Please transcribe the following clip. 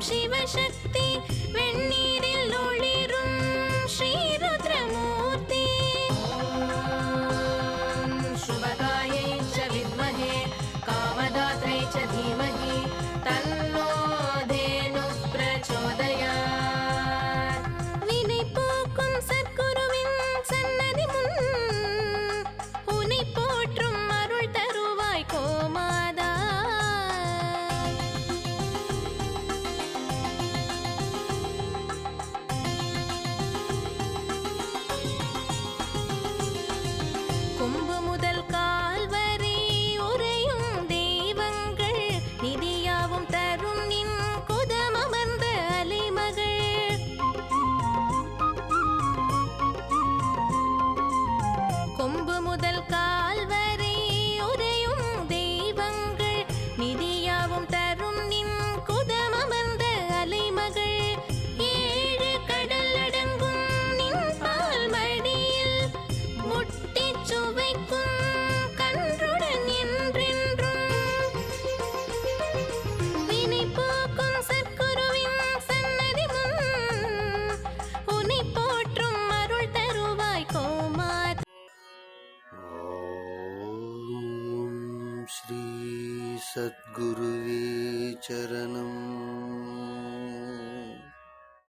She 谁 யாவும் தரும் நின் குதமமர்ந்த அலைமகள். ஏழு கடல் அடங்கும் நின் பால் மடியில். முட்டி சுவைக்கும் கன்றுடன் என்றென்றும். வினை போக்கும் சற்குருவின் சன்னதி முன். உனை போற்றும் அருள் தருவாய் கோமார் ஸ்ரீ सद्गुरुवे चरणम्।